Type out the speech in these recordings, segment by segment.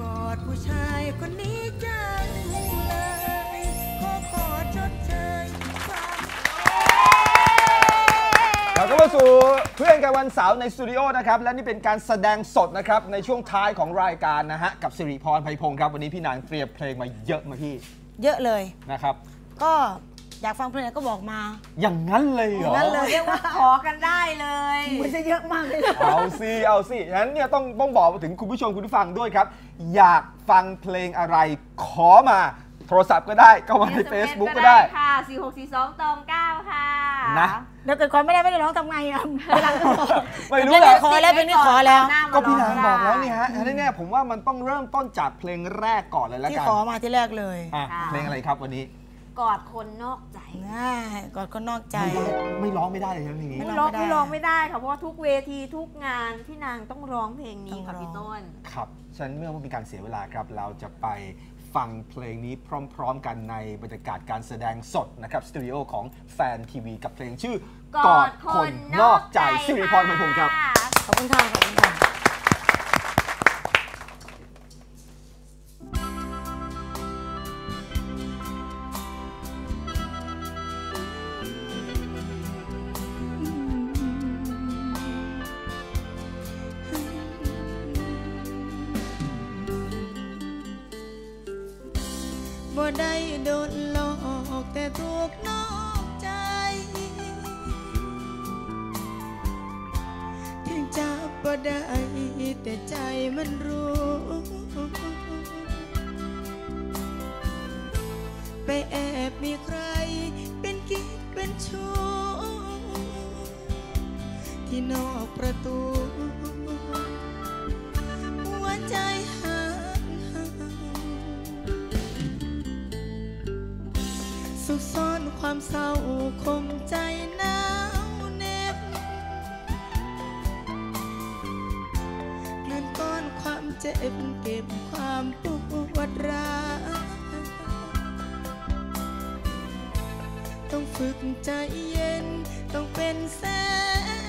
กอดผู้ชายคนนี้จังเลยขอขอชดเชยความ เราก็มาสู่เพื่อนกันวันเสาร์ในสตูดิโอนะครับและนี่เป็นการแสดงสดนะครับในช่วงท้ายของรายการนะฮะกับสิริพรไพพงศ์ครับวันนี้พี่นางเตรียมเพลงมาเยอะมาพี่เยอะเลยนะครับ ก็ อยากฟังเพลงอะไรก็บอกมา อย่างนั้นเลยเหรองั้นเลยเรียกว่าขอกันได้เลย มันจะเยอะมากเลยเอาสิเอาสิงั้นเนี่ยต้องต้องบอกถึงคุณผู้ชมคุณผู้ฟังด้วยครับ อยากฟังเพลงอะไรขอมาโทรศัพท์ก็ได้ก็มาใน Facebook ก็ได้ ค่ะ 4642ตอง9ค่ะ นะ เดี๋ยวเกิดความไม่ได้ไม่ได้ร้องทำไงอะเวลาไม่รู้เพลงแหนี้ละ ขอแล้วเพลงนี้ขอแล้วหน้ามาก็พี่นางร้บอกแล้วได้นี่ฮะอันนี้เนี่ยผมว่ามันต้องเริ่มต้นจากเพลงแรกก่อนเลยแล้วที่กันขอมาที่แรกเลยอะค่ะ เพลงอะไรครับวันนี้ กอดคนนอกใจง่ายกอดคนนอกใจ ไม่ได้ไม่ร้องไม่ได้เลยนะเพลงนี้ไม่ไม่ร้ร้อองงไม่ได้ไม่ร้องไม่ได้ค่ะเพราะว่าทุกเวทีทุกงานที่นางต้องร้องเพลงนี้ค่ะต้องร้องพี่ต้นครับฉะนั้นเมื่อไม่มีการเสียเวลาครับเราจะไปฟังเพลงนี้พร้อม ๆ กันในบรรยากาศการแสดงสดนะครับสตูดิโอของแฟนทีวีกับเพลงชื่อกอดคนนอกใจสิริพรไพพงศ์ครับะขอบคุณค่ะขอบคุณค่ะ บ่ได้แต่ใจมันรู้ ไปแอบมีใครเป็นกิ๊กเป็นชู้ที่นอกประตู หัวใจห่างห่างสุขซ่อนความเศร้าคมใจหนา เจ็บเก็บความปวดร้าวต้องฝึกใจเย็นต้องเป็นแสง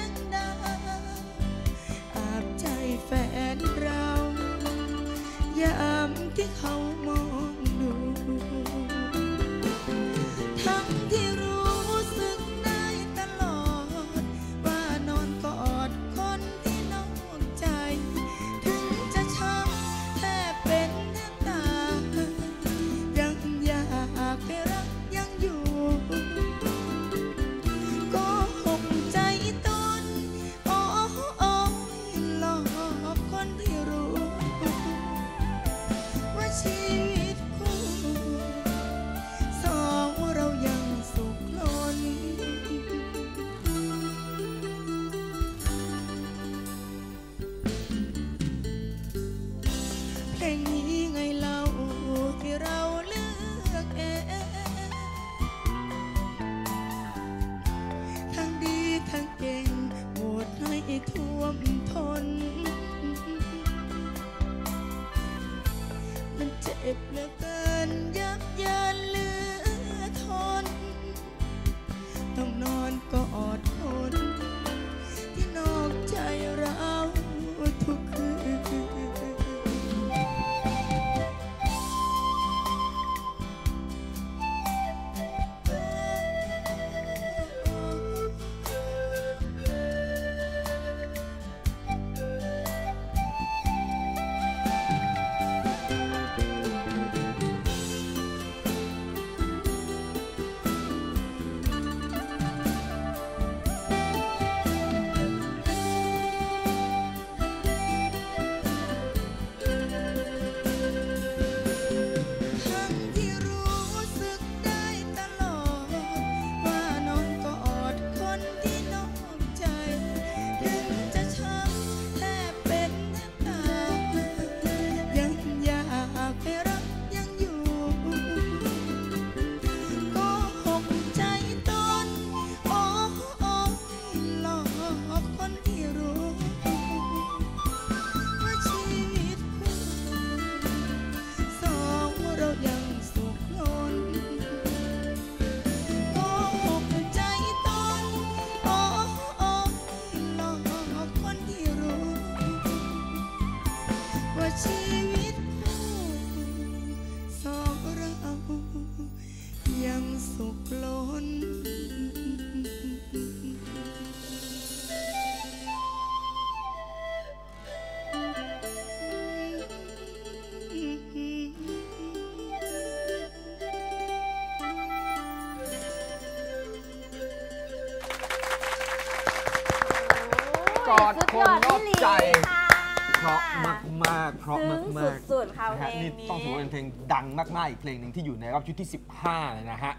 สุดๆค่ะนะเพลฮะงนี่นี้ต้องถือว่าเป็นเพลงดังมากๆอีกเพลงหนึ่งที่อยู่ในรอบชุดที่ 15เลยนะฮะ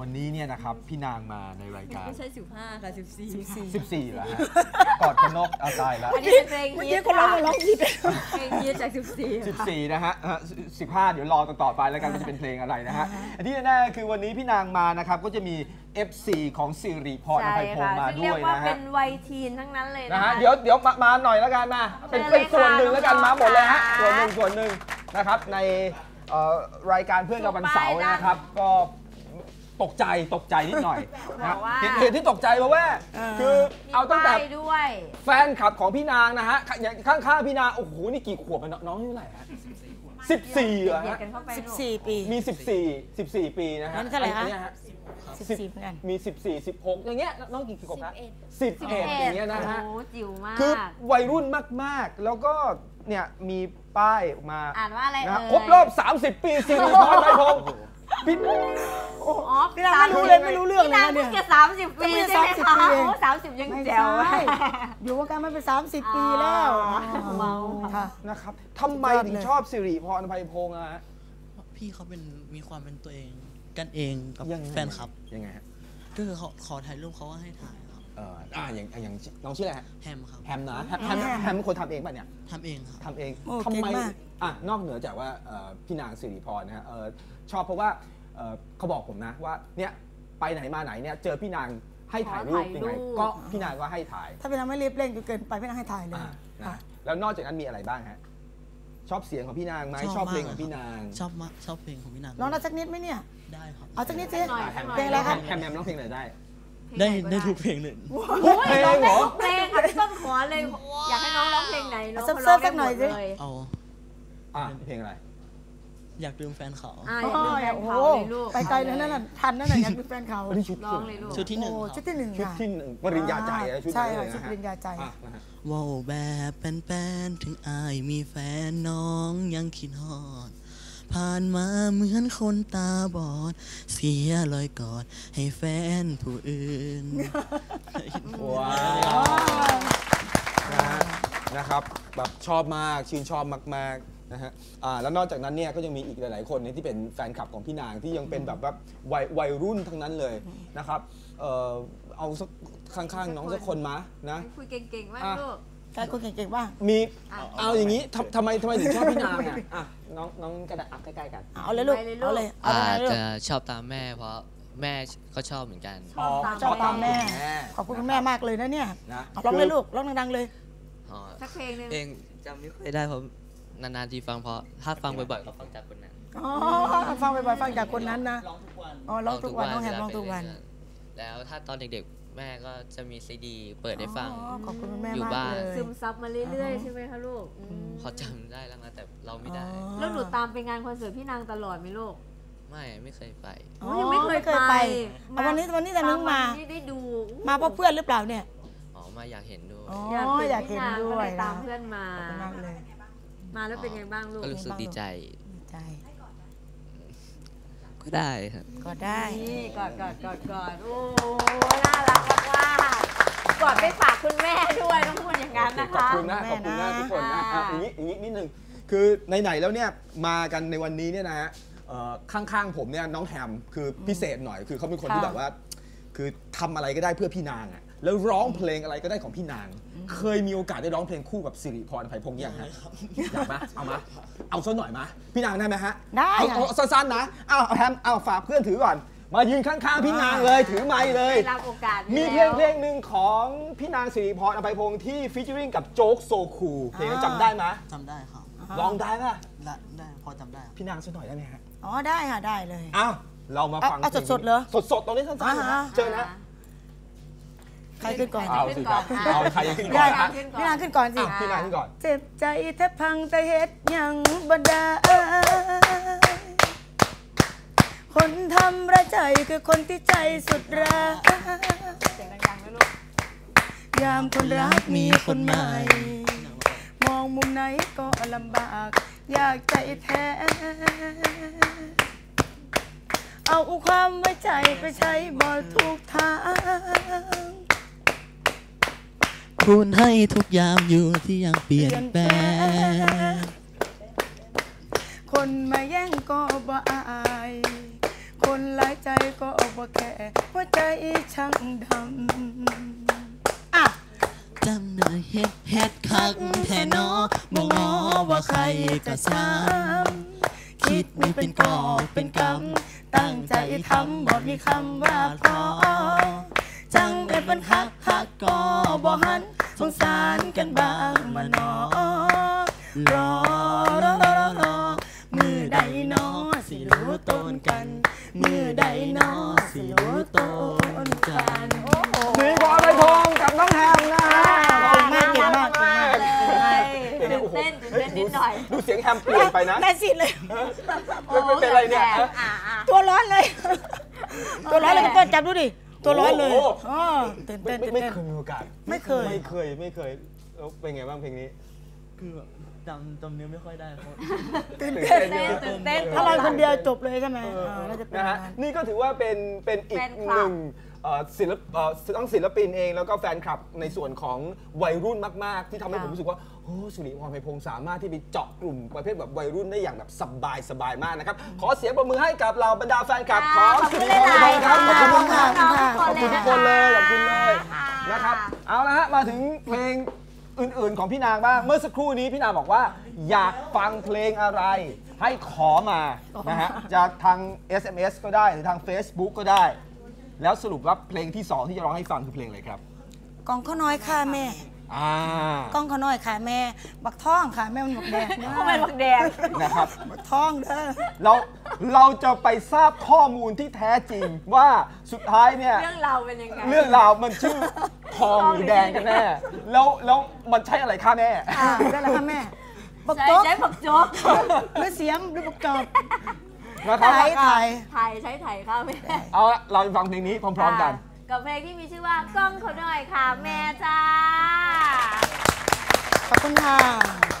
วันนี้เนี่ยนะครับพี่นางมาในรายการ ไม่ใช่ 15 ค่ะ 14 14แล้วฮะกอดคนนกเอาตายแล้วอันนี้เป็นเพลงเมื่อฮิกี้ตคนร้องค่ะมาร้องผิดเพลงฮิตจาก 14ค่ะ 14นะฮะเอ่อ15 เดี๋ยวรอต่อๆไปแล้วกันว่าจะเป็นเพลงอะไรนะฮะอันที่แน่ๆคือวันนี้พี่นางมานะครับก็จะมี FC ของสิริพรอใช่ภัยพงค่ะษ์มาซึ่งด้เรียวยกว่านะเป็ฮะ นวัยทีนทั้งนั้นเลยนะนะฮะคะ เดี๋ยวเดี๋ยวมามาหน่อยแล้วกันมาเป็นเชิญเลยเป็นส่วนหนึ่งค่ะแล้วกันน้องๆมาหมดเลยฮะค่ะส่วนหนึ่งส่วนหนึ่งนะครับในเอ่อรายการเพื่อนกับวันเสาร์นะครับ ก็ตกใจตกใจนิดหน่อยนะบอกว่า เหตุเหตุที่ตกใจเพราะว่า คือเอาตั้งแต่มีป้ายด้วย แฟนคลับของพี่นางนะฮะอย่างข้างๆพี่นางโอ้โหนี่กี่ขวบอะน้องนี่เท่าไหร่ฮะ 14เหรอเบียดฮะกันเข้าไปสิบลูกสี่ปี มี 14 14 ปีนะฮะอันนี้เท่าไหร่คะอันนี้ฮะสิบสี่เหมือนกัน มี 14 16 อย่างเงี้ยน้องกี่ขวบฮะ11อย่างเงี้ยนะฮะ โอ้โหจิ๋วมาก คือวัยรุ่นมากๆ แล้วก็เนี่ยมีป้ายออกมา อ่านว่าอะไรนะเอ่ฮะยครบรอบ 30 ปีสิริพรไพพงศ์ พี่อ๋อพี่นางไม่รู้เลยไม่รู้เรื่องเลยพี่นางนะเนี่เพิ่ยงจะสามสิบปีเพิ่งจะใช่ไหม30คะปีเองโอ้สามสิบยังไม่แจ๋วใช่อยู่วงการมาเป็น30ปีแล้วอ๋อเมาค่ะนะครับทำไมสุดยอดถึงเลยชอบสิริพรไพพงศ์อะฮะพี่เขาเป็นมีความเป็นตัวเองกันเองกับยังไงแฟนคลับยังไงฮะก็คือเขาขอถ่ายรูปเขาก็ให้ถ่ายครับเอ่ออ่าอย่างอย่างน้องชื่ออะไรฮะแฮมครับแฮมนะแฮมแฮมแฮมเป็นคนทำเองป่ะเนี่ยทำเองครับทำเองโอ้ทำเก่งไมมากอะนอกเหนือจากว่าเอ่อพี่นางสิริพรนะฮะเอ่อ ชอบเพราะว่าเอ่อเขาบอกผมนะว่าเนี่ยไปไหนมาไหนเนี่ยเจอพี่นางให้ถ่ายรูปขอถ่ายยังไงรูปก็พี่นางก็ให้ถ่าย ถ้าพี่นางไม่รีบเร่งจนเกินไปพี่นางให้ถ่ายเลยอ่านะค่ะ แล้วนอกจากนั้นมีอะไรบ้างฮะชอบเสียงของพี่นางไหมชอบชอบเพลงมากของพี่นางชอบมากชอบเพลงของพี่นางร้องได้สักนิดไหมเนี่ย ได้ครับเอาสักนิดสิ หน่อยอะแฮมเพลงอะไรครับ แฮมแฮมร้องเพลงไหนได้ ได้ได้ทุกเพลงเลยโอ้ยร้องได้ทุกเพลงค่ะพี่ต้นขอเลย อยากให้น้องร้องเพลงไหนน้องเซิร์ฟเขาร้องเซิร์ฟสักหน่อยสิได้มดเลยเอา อะเพลงอะไร อยากลืมแฟนเขา อ่าโอ้อย่าลืมแฟนโหเขาเลยลูกไปไกลเลยนั่นน่ะทันนั่นน่ะอยากเป็นแฟนเขาอันนี้ชุดร้องเลยลูกชุดที่หนึ่งโอ้คชุรัดบที่หนึ่งชุดค่ะที่หนึ่งปริญญาใจนะชุดใช่นั้นเลยค่ะชุดนะปฮะริญญาใจ อะนะฮะว่าวแบบเป็นแฟนๆถึงอายมีแฟนน้องยังคิดฮอด ผ่านมาเหมือนคนตาบอด เสียรอยกอดให้แฟนผู้อื่น ว้าวนะฮะนะครับแบบชอบมากชื่นชอบมากๆ นะฮะอ่าแล้วนอกจากนั้นเนี่ยก็ยังมีอีกหลาย ๆ คนเนี่ยที่เป็นแฟนคลับของพี่นางที่ยังเป็นแบบว่าวัยวัยรุ่นทั้งนั้นเลยนะครับเอ่อเอาสักข้างๆน้องสักคนมานะ คุยเก่งๆมากอะ ลูก ใครคนเก่งๆบ้างมีอะ เอาอย่างนี้ทำทำไมทำไมถึงชอบพี่นางอะอะน้องน้องกระดาษอะใกล้ๆกันเอาเลยลูก ไปเลยลูก เอาเลย เอาอาเลยลูก จะชอบตามแม่เพราะแม่ก็ชอบเหมือนกัน ชอบตามชอบตามแม่แม่ ขอบคุณคุณแม่มากเลยนะเนี่ยนะ เอาร้องเลยลูก ร้องดังๆเลย อ๋อ สักเพลงหนึงเพลงจำไม่ค่อยได้เพราะ นานๆทีฟังเพราะถ้าฟังบ่อยๆก็ฟังจากคนนั้นอ๋อฟังบ่อยๆฟังจากคนนั้นนะร้องทุกวันอ๋อร้องทุกวันน้องแฮมเวลาร้องทุกวันไปเล่แล้วถ้าตอนเด็กๆ แม่ก็จะมีซีดี เปิดให้ฟังอ๋อขอบคุณคุณแม่อยู่มากบ้านเลยซึมซับมาเรื่อยๆใช่ไหมคะลูกอืมพอจำได้แล้วนะแต่เราไม่ได้อ๋อแล้วหนูตามไปงานคอนเสิร์ตพี่นางตลอดไหมลูกไม่ไม่เคยไปอ๋อยังไม่เคยไปเอาวันนี้วันนี้แต่นึงมานี่ได้ดูมาเพราะเพื่อนหรือเปล่าเนี่ยอ๋อมาอยากเห็นด้วยอ๋ออยากอยากเห็เห็นนพี่นางด้ก็วเลยยนะตามเพื่อนมาขอบคุณมากเลย มาแล้วเป็นไงบ้างลูกก็รู้สึกดีใจ ดีใจ ก็ได้ครับ ก็ได้นี่กอดกอดกอดกอดโอ้น่ารักมากๆกอดไปฝากคุณแม่ด้วยต้องพูดอย่างนั้นนะขอบคะ คุณนะแม่ขอบคุณนะนะทุกคนนะอ่าอะอย่างนี้อย่างนี้นิดนึงคือไหนๆแล้วเนี่ยมากันในวันนี้เนี่ยนะฮะเอ่อข้างๆผมเนี่ยน้องแฮมคือพิเศษหน่อยคือเขาเป็นคนที่แบบว่า คือทำอะไรก็ได้เพื่อพี่นางอะแล้วร้องเพลงอะไรก็ได้ของพี่นาง เคยมีโอกาสได้ร้องเพลงคู่กับสิริพรไผ่พงษ์ยังฮะอยากมาเอามาเอาสักหน่อยมาพี่นางได้ไหมฮะได้เอาค่ะ เอาสั้นๆนะเอาเอาแฮมเอาฝากเพื่อนถือก่อน มายืนข้างๆพี่นางเลยถือไมค์เลย ได้รับโอกาสมีเพลงเพลงหนึ่งของพี่นางสิริพรอภัยพงษ์ที่ฟีเจอริงกับโจ๊กโซคูเพลงนั้นจำได้ไหมจำได้ครับลองได้ป่ะได้ได้พอจำได้ครับพี่นางสักหน่อยได้ไหมฮะอ๋อได้ค่ะได้เลย อ้าวเรามาฟังเอาเอาสดๆเหรอสดๆตรงนี้สั้นๆนะ อ่าฮะเชิญนะ ใครขึ้นก่อนเอาสิครับขึ้นเอาก่อนใครจะขึ้นได้ก่อนค่ะฮะพี่นางขึ้นก่อนสิอะพี่นางขึ้นก่อน เจ็บใจแทบพังแต่เฮ็ดหยังบ่ได้คนทำระใจคือคนที่ใจสุดรักเสียงดังๆนะลูกยามคนรักมีคนใหม่ มองมุมไหนก็ลำบาก อยากใจแท้เอาความไว้ใจไปใช้บอทุกทาง คุณให้ทุกยามอยู่ที่ยังเปลี่ยนแปลง คนมาแย่งก็บ่อาย คนหลายใจก็บ่แค่หัวใจช่างดำอะจำเนื้อเฮ็ดเฮ็ดคักแท่นอบ่งอว่าใครก็ซ้ำคิดไมีเป็นกอบเป็นกำตั้งใจทำบ่มีคำว่าพอ จังเป็นปัญคักคักก็บ่หันสงสารกันบ้างมาหนอรอรอรอรอรอมือใดหนอสิรู้ตนกัน มือใดหนอสิรู้ตนกันโอ้โหสีพรเลยพงษ์กับน้องแฮมนะฮะเก่งมากเก่งมากเก่งมากเลยตื่นเต้นตื่นเต้นนิดหน่อยดูเสียงแฮมเปลี่ยนไปนะแม่สิเลยไม่ไม่เป็นไรเนี่ยโอ้แสบอะอะตัวร้อนเลยตัวร้อนเลยก็จับดูดิ ตัวร้อนเลยโอ้โห อ๋อตื่นไม่เต้นไม่ตื่นไม่เต้น เคยมีโอกาสไม่เคย ไม่เคยไม่เคยแล้วเป็นไงบ้างเพลงนี้ คือแบบจำจำเนื้อไม่ค่อยได้เพราะ ตื่นตื่นเต้นเต้นเต้น ตื่นเต้น ถ้าเราคนเดียวจบเลยใช่ไหมเอออ่าน่าจะเป็นนะฮะ อย่างนั้น นี่ก็ถือว่าเป็นเป็นอีกแฟนคหลับนึ่ง เอ่อศิลปเอ่อทั้งศิลปินเองแล้วก็แฟนคลับในส่วนของวัยรุ่นมาก ๆ ที่ทำให้ผมรู้สึกว่าโอ้สุริพรไพพงศ์สามารถที่ไปเจาะกลุ่มประเภทแบบวัยรุ่นได้อย่างแบบสบายสบายมากนะครับ ขอเสียงปรบมือให้กับเราบรรดาแฟนคลับของสุริพรไพพงศ์ครับขอบคุณมากๆขอบคุณทุกคนเลยขอบคุณเลยนะครับเอาละฮะมาถึงเพลงอื่นๆของพี่นางบ้างเมื่อสักครู่นี้พี่นางบอกว่า อยากฟังเพลงอะไร ให้ขอมานะฮะจะทาง SMS ก็ได้หรือทาง Facebook ก็ได้ แล้วสรุปว่าเพลงที่2ที่จะร้องให้ฟังคือเพลงอะไรครับ กองข้าวน้อยค่ะแม่ อ่ากองข้าวน้อยค่ะแม่ บักท่องค่ะแม่มันบักแดงนะทำไมบักแดง นะครับ บักท่องเด้อ เราเราจะไปทราบข้อมูลที่แท้จริงว่าสุดท้ายเนี่ย เรื่องราวเป็นยังไง เรื่องราวมันชื่อทองหรือแดงกันแน่แล้วแล้วมันใช่อะไรค่าแน่อ่าได้แล้วค่ะแม่ บักใช้โจ๊กใช้ผักโจ๊กหรือเสียมหรือบักจอบ นะครับ ไทยไทยไทยใช้ไทยค่ะแม่เอาละเราไปฟังเพลงนี้พร้อมๆกัน กับเพลงที่มีชื่อว่ากล้องเขาหน่อยค่ะ แม่จ้า ขอบคุณค่ะนะ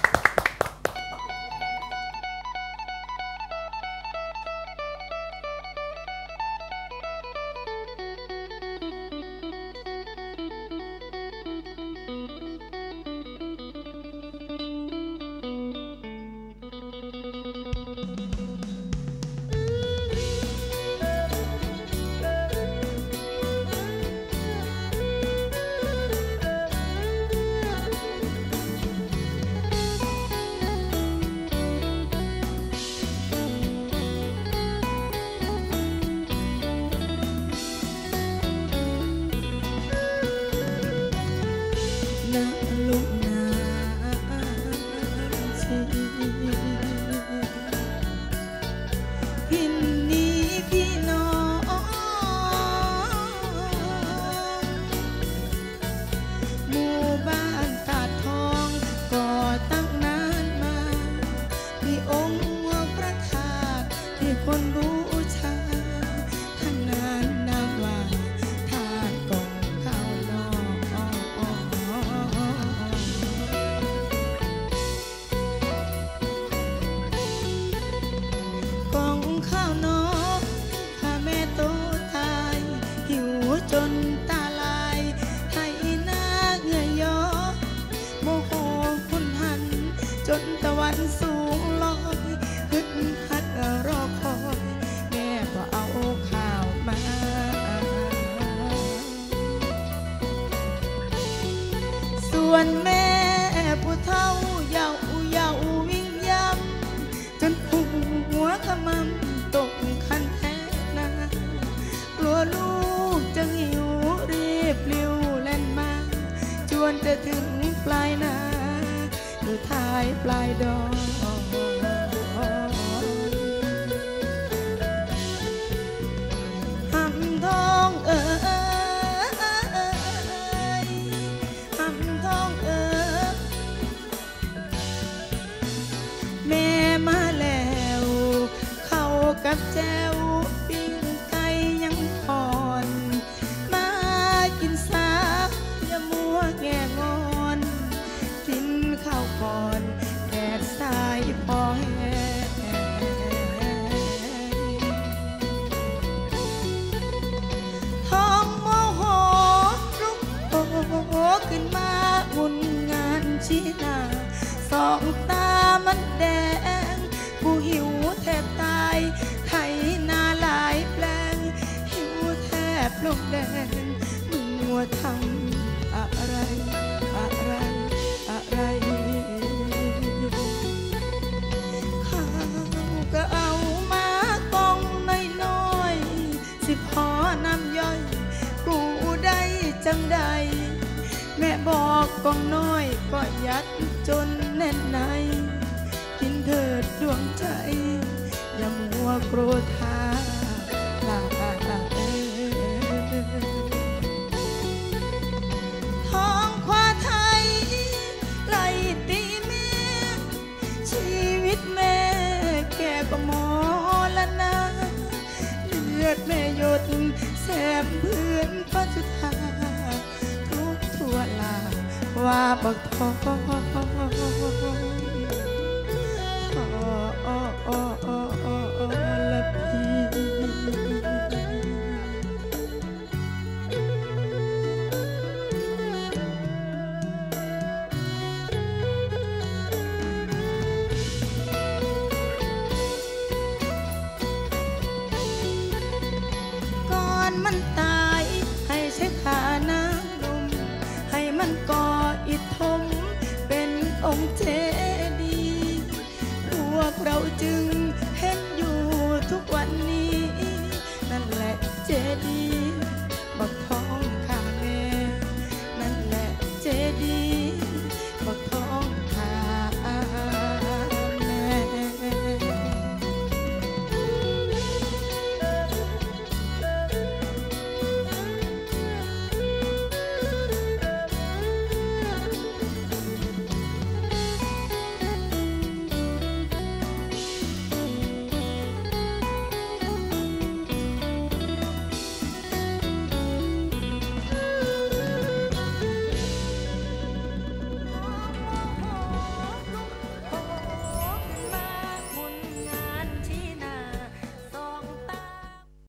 ปลายดอย แดงมึงมัวทำอะไร อะไร อะไรข้าวก็เอามากองน้อยๆสิพอนำย่อย กูได้จังใด แม่บอกกองน้อยก็ยัดจนแน่นใน กินเถิดดวงใจ อย่ามัวโกรธา ดแม่หยดแสบเพื่อนปัจจุธาทุกทั่วลาว่าบักทองทอ